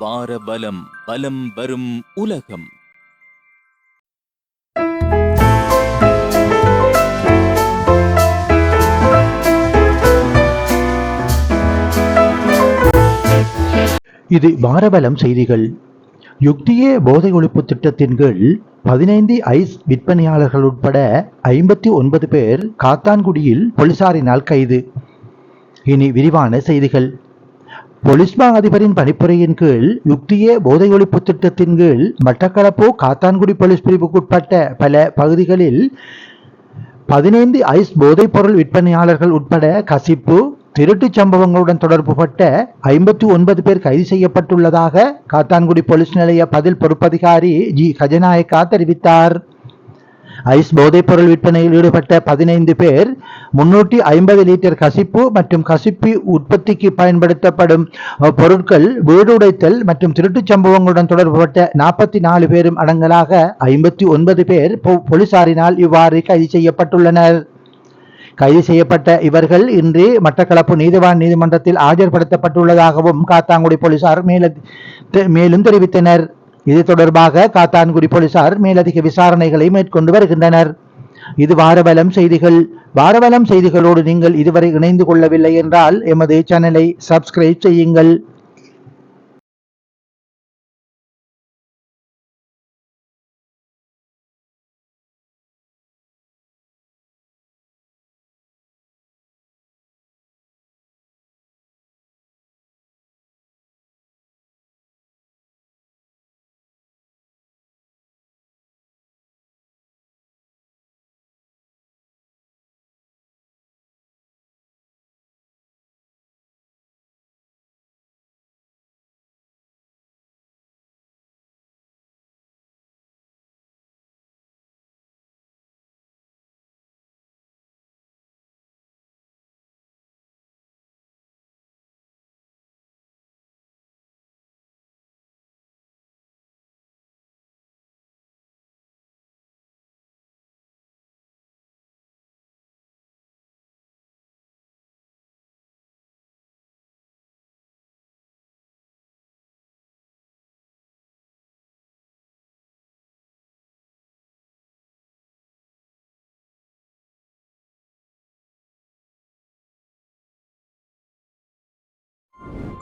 வார பலம் பலம் வரும் உலகம். இது பாரபலம் செய்திகள். யுக்தியே போதை ஒழிப்பு திட்டத்தின் கீழ் பதினைந்து ஐஸ் விற்பனையாளர்கள் உட்பட ஐம்பத்தி ஒன்பது பேர் காத்தான்குடியில் போலீசாரினால் கைது. இனி விரிவான செய்திகள். பொலிஸ்மா அதிபரின் பணிப்புரையின் கீழ் யுக்தியே போதை ஒழிப்பு திட்டத்தின் கீழ் மட்டக்களப்பு காத்தான்குடி போலீஸ் பிரிவுக்குட்பட்ட பல பகுதிகளில் பதினைந்து ஐஸ் போதைப் பொருள் விற்பனையாளர்கள் உட்பட கசிப்பு திருட்டுச் சம்பவங்களுடன் தொடர்புபட்ட ஐம்பத்தி ஒன்பது பேர் கைது செய்யப்பட்டுள்ளதாக காத்தான்குடி போலீஸ் நிலைய பதில் பொறுப்பதிகாரி ஜி. கஜநாயக்கா தெரிவித்தார். ஐஸ் போதைப் பொருள் விற்பனையில் ஈடுபட்ட பதினைந்து பேர் முன்னூற்றி ஐம்பது லிட்டர் கசிப்பு மற்றும் கசிப்பு உற்பத்திக்கு பயன்படுத்தப்படும் பொருட்கள் வீடு உடைத்தல் மற்றும் திருட்டுச் சம்பவங்களுடன் தொடர்புபட்ட நாற்பத்தி நாலு பேரும் அடங்கலாக ஐம்பத்தி ஒன்பது பேர் போலீசாரினால் இவ்வாறு கைது செய்யப்பட்டுள்ளனர். கைது செய்யப்பட்ட இவர்கள் இன்று மட்டக்களப்பு நீதிவான் நீதிமன்றத்தில் ஆஜர்படுத்தப்பட்டுள்ளதாகவும் காத்தாங்குடி போலீசார் தெ- மேலும் தெரிவித்தனர். இது தொடர்பாக காத்தான்குடி போலீசார் மேலதிக விசாரணைகளை மேற்கொண்டு வருகின்றனர். இது வாரவலம் செய்திகள். வாரவலம் செய்திகளோடு நீங்கள் இதுவரை இணைந்து கொள்ளவில்லை என்றால் எமது சேனலை சப்ஸ்கிரைப் செய்யுங்கள்.